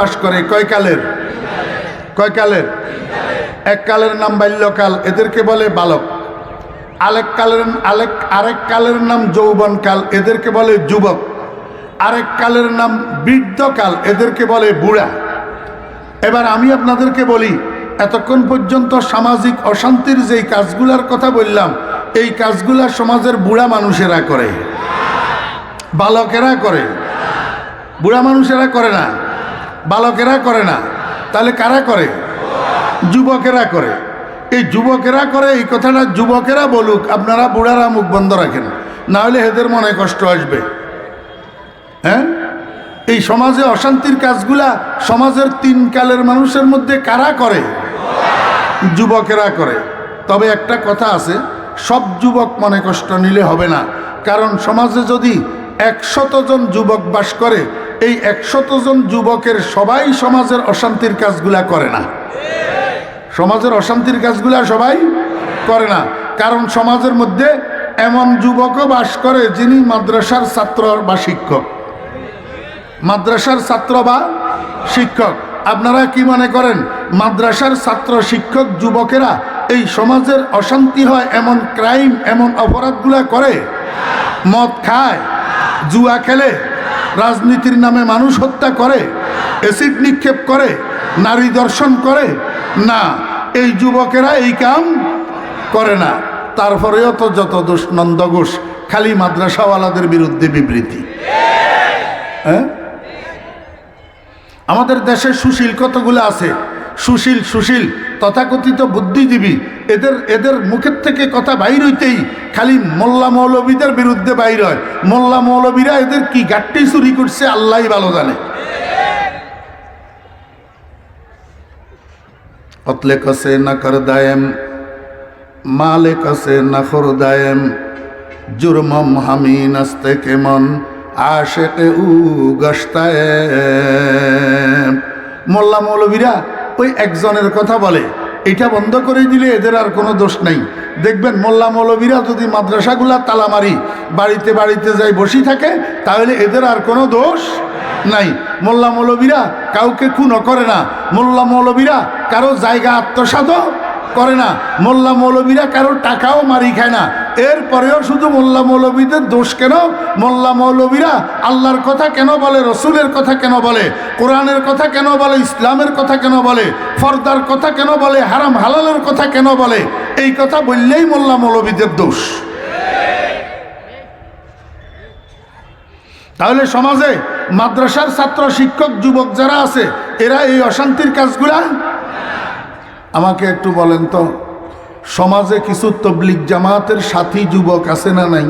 বাস করে কয় কালের? কয় কালের? এক কালের নাম বাল্যকাল, এদেরকে বলে বালক। আরেক কালের, আরেক আরেক কালের নাম যৌবনকাল, এদেরকে বলে যুবক। আরেক কালের নাম বৃদ্ধকাল, এদেরকে বলে বুড়া। এবার আমি আপনাদেরকে বলি, এতক্ষণ পর্যন্ত সামাজিক অশান্তির যেই কাজগুলার কথা বললাম, এই কাজগুলা সমাজের বুড়া মানুষেরা করে। বালকেরা করে। বুড়া মানুষেরা করে না। বালকেরা করে না। তাহলে কারা করে? যুবকেরা করে। এই যুবকেরা করে, এই কথাটা যুবকেরা বলুক, আপনারা বুড়ারা মুখ বন্ধ রাখেন। না হলে এদের মনে কষ্ট আসবে। হ্যাঁ? এই সমাজে অশান্তির কাজগুলা সমাজের তিন কালের মানুষের মধ্যে কারা করে? যুবকেরা করে। তবে একটা কথা আছে, সব যুবক মনে কষ্ট নিলে হবে না। কারণ সমাজে যদি একশত জন যুবক বাস করে এই একশত জন যুবকের সবাই সমাজের অশান্তির কাজগুলা করে না। সমাজের অশান্তির কাজগুলা সবাই করে না। কারণ সমাজের মধ্যে এমন যুবকও বাস করে যিনি মাদ্রাসার ছাত্র বা শিক্ষক। মাদ্রাসার ছাত্র বা শিক্ষক। আপনারা কি মনে করেন, মাদ্রাসার ছাত্র, শিক্ষক, যুবকেরা এই সমাজের অশান্তি হয়, এমন ক্রাইম, এমন অপরাধগুলা করে? মদ খায়, জুয়া খেলে রাজনীতির নামে মানুষ হত্যা করে অ্যাসিড নিক্ষেপ করে, নারী দর্শন করে, না, এই যুবকেরা এই কাম করে না। তারপরেও তো যত দোষ নন্দঘোষ খালি মাদ্রাসাওয়ালাদের বিরুদ্ধে বিবৃতি। হ্যাঁ? আমাদের দেশে সুশীল কতগুলো আছে? সুশীল সুশীল, তথাকথিত বুদ্ধিজীবী। এদের এদের মুখের থেকে কথা বাইর হইতেই খালি মোল্লা মৌলবীদের বিরুদ্ধে বাইর হয়। মোল্লা মৌলবীরা এদের কি গাট্টি চুরি করছে আল্লাহ ভালো জানে। অতলে কসে না দায়েম, মালে কসে না দায়েম, জুরমম হামি নাস্তে কেমন আশেকে উ গস্তায়। মোল্লা মৌলবীরা ওই একজনের কথা বলে এটা বন্ধ করে দিলে এদের আর কোনো দোষ নাই। দেখবেন মোল্লা মৌলবীরা যদি মাদ্রাসাগুলা তালা মারি বাড়িতে বাড়িতে যাই বসি থাকে, তাহলে এদের আর কোনো দোষ নাই। মোল্লা মৌলবীরা কাউকে খুনও করে না। মোল্লা মৌলবীরা কারও জায়গা আত্মসাদও করে না। মোল্লা মৌলবীরা কারও টাকাও মারি খায় না। এরপরেও শুধু মোল্লা মৌলবীদের দোষ কেন? মোল্লা মৌলবীরা আল্লাহর কথা কেন বলে, রসুলের কথা কেন বলে, কোরআনের কথা কেন বলে, ইসলামের কথা কেন বলে, ফর্দার কথা কেন বলে, হারাম হালালের কথা কেন বলে? এই কথা বললেই মোল্লা মৌলবীদের দোষ। তাহলে সমাজে মাদ্রাসার ছাত্র, শিক্ষক, যুবক যারা আছে, এরা এই অশান্তির কাজগুলা আমাকে একটু বলেন তো, সমাজে কিছু তবলিক জামাতের সাথী যুবক আছে না নাই?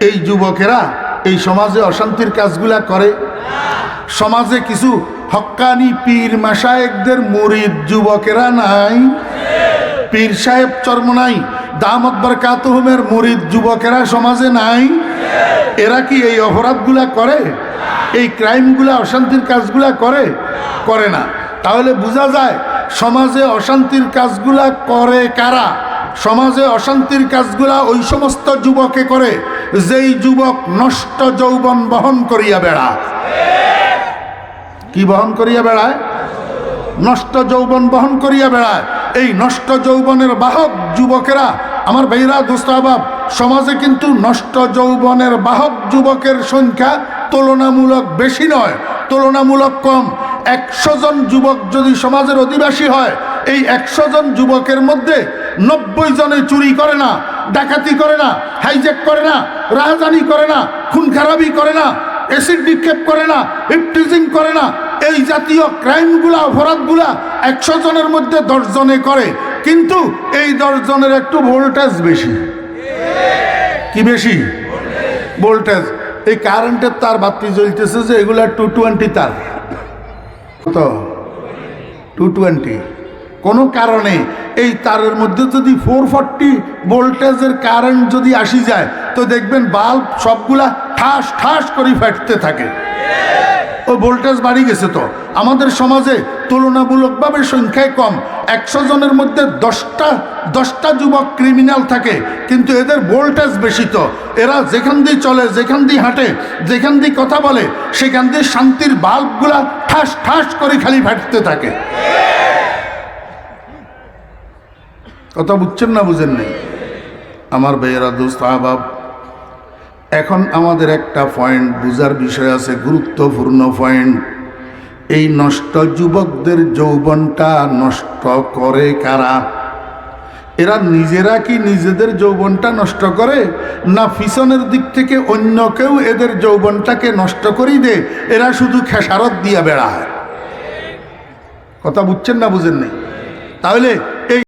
এই যুবকেরা এই সমাজে অশান্তির কাজগুলা করে? সমাজে কিছু হক্কানি পীর মাসায়েকদের মুরিদ যুবকেরা নাই? পীর সাহেব চর্ম নাই দামত বরকাতহুমের মুরিদ যুবকেরা সমাজে নাই? এরা কি এই অপরাধগুলা করে? এই ক্রাইমগুলা, অশান্তির কাজগুলা করে? করে না। তাহলে বোঝা যায়, সমাজে অশান্তির কাজগুলা করে কারা? সমাজে অশান্তির কাজগুলা ওই সমস্ত যুবকে করে, যেই যুবক নষ্ট যৌবন বহন করিয়া বেড়া কি বহন করিয়া বেড়ায়? নষ্ট যৌবন বহন করিয়া বেড়ায়। এই নষ্ট যৌবনের বাহক যুবকেরা, আমার ভাইরা দোস্তাবাব সমাজে কিন্তু নষ্ট যৌবনের বাহক যুবকের সংখ্যা তুলনামূলক বেশি নয়, তুলনামূলক কম। একশো জন যুবক যদি সমাজের অধিবাসী হয়, এই একশো জন যুবকের মধ্যে নব্বই জনে চুরি করে না, ডাকাতি করে না হাইজ্যাক করে না, রাহাজানি করে না, খুন খারাপি করে না অ্যাসিড নিক্ষেপ করে না ইপটিজিং করে না, এই জাতীয় ক্রাইমগুলা অপরাধগুলা একশো জনের মধ্যে দশজনে করে। কিন্তু এই দশজনের একটু ভোল্টেজ বেশি। কি বেশি? ভোল্টেজ এই কারেন্টের তার বাতি জ্বলতেছে যে, এগুলা টু টোয়েন্টি তার কত? টু টোয়েন্টি কোনো কারণে এই তারের মধ্যে যদি ফোর ফর্টি ভোল্টেজের কারেন্ট যদি আসি যায়, তো দেখবেন বাল্ব সবগুলা ঠাস ঠাস করে ফাটতে থাকে। ওই ভোল্টেজ বাড়ি গেছে তো। আমাদের সমাজে তুলনামূলকভাবে সংখ্যায় কম। একশো জনের মধ্যে দশটা দশটা যুবক ক্রিমিনাল থাকে, কিন্তু এদের ভোল্টেজ বেশি তো। এরা যেখান দিয়ে চলে, যেখান দিয়ে হাঁটে, যেখান দিয়ে কথা বলে, সেখান দিয়ে শান্তির বাল্বগুলা ঠাস ঠাস করে খালি ফাটতে থাকে। কথা বুঝছেন না বুঝেন নেই? আমার বেয়েরা দোস্ত, আহবাব, এখন আমাদের একটা পয়েন্ট বুঝার বিষয় আছে, গুরুত্বপূর্ণ পয়েন্ট এই নষ্ট যুবকদের যৌবনটা নষ্ট করে কারা? এরা নিজেরা কি নিজেদের যৌবনটা নষ্ট করে? না পিছনের দিক থেকে অন্য কেউ এদের যৌবনটাকে নষ্ট করি দে? এরা শুধু খেসারত দিয়া বেড়ায়। কথা বুঝছেন না বুঝেন নেই তাহলে